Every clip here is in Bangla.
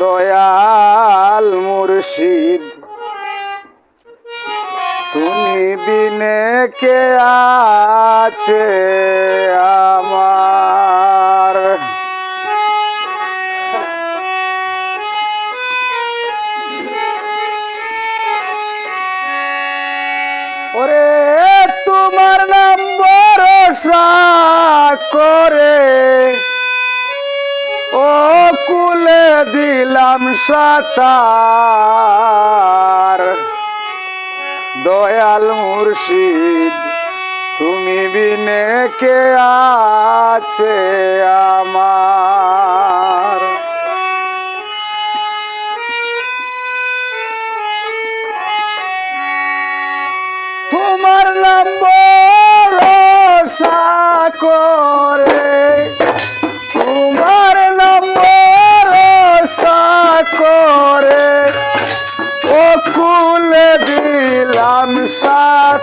দয়াল মুর্শিদ তুমি বিনে কে আছে আমার? দিলাম সাতার। দয়াল মুর্শিদ তুমি বিনে কে আছে আমার? তোমার ভরসা করে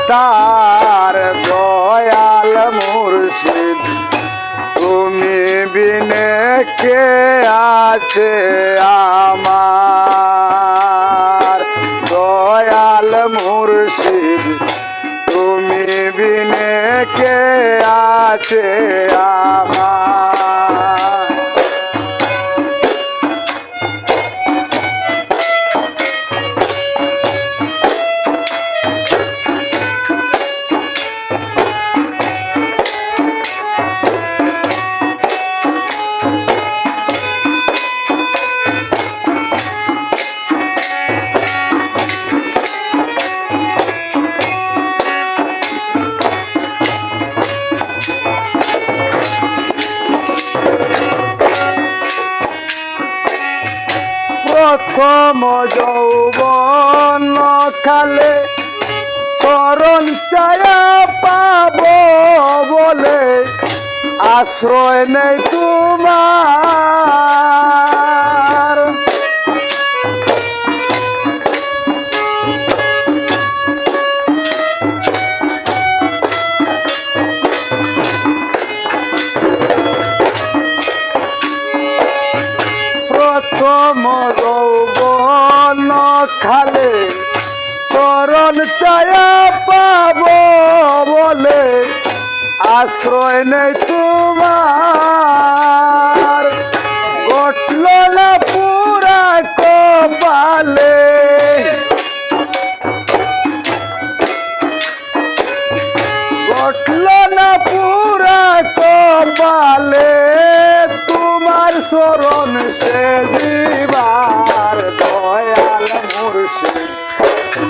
সাতার দয়াল মুর্শিদ, তুমি বিনে কে আছে আমার? দয়াল মুর্শিদ, তুমি বিনে কে আছে আমার প্রথম যৌবন খালে চরণ চায়া পাব বলে আশ্রয় নেই তোমার। আশ্রয় নেই তোমার। ঘটল না পুরা কপালে। ঘটল না পুরা কপালে। তোমার শরণ সে জীবার দয়াল মুর্শিদ।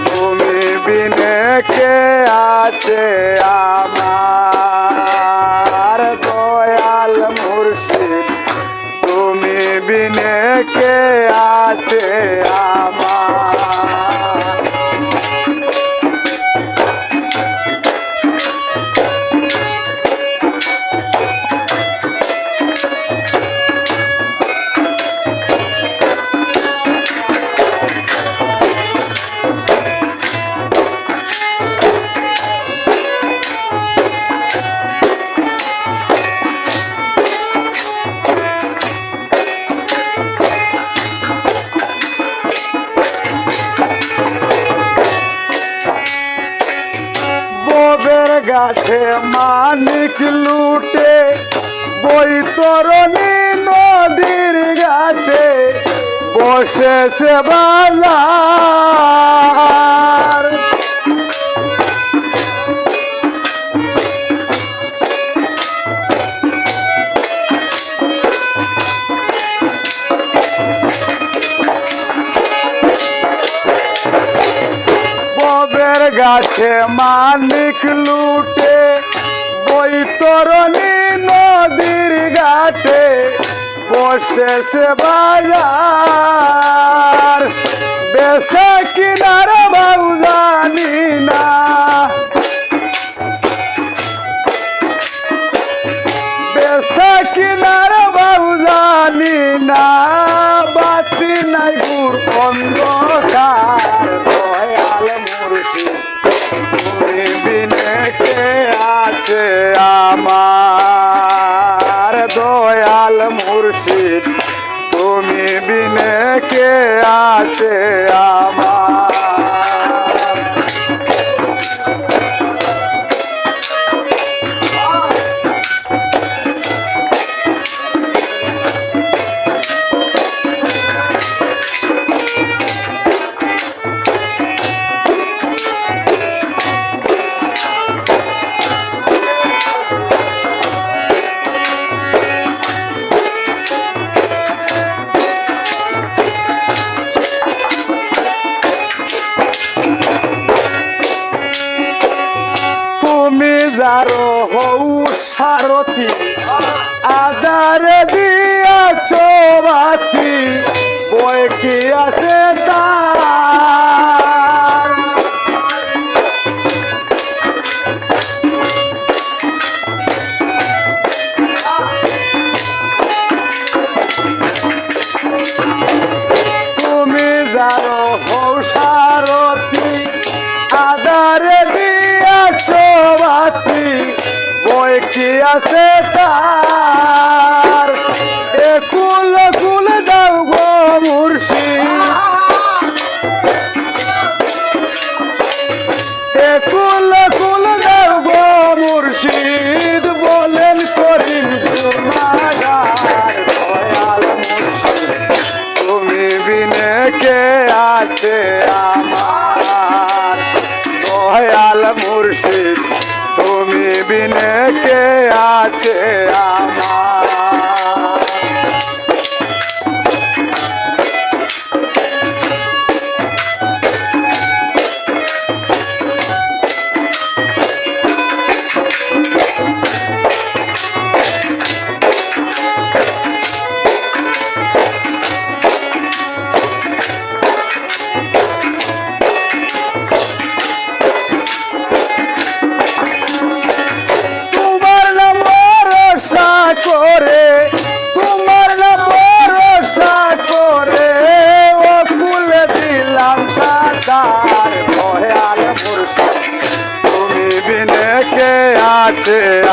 তুমি বিনে কে আছে আমার গাছে মানিক লুটে বৈতরণী নদীর ঘাটে বসেছে বাজার। গাছে মানিক লুটে, বৈতরণী নদীর ঘাটে বসেছে বাজার। বেসা কিনার বাবু জানি না। বেসা কিনার বাবু জানি না। বাতি নাই গুর অন্ধকার, দয়াল মূর্তি আছে আমার দয়াল মুর্শিদ তুমি বিনে কে আছে আমার তারো হৌ সারথি আদার দিয়া চোবাতি বই কি আছে காத்து ஆ Yeah.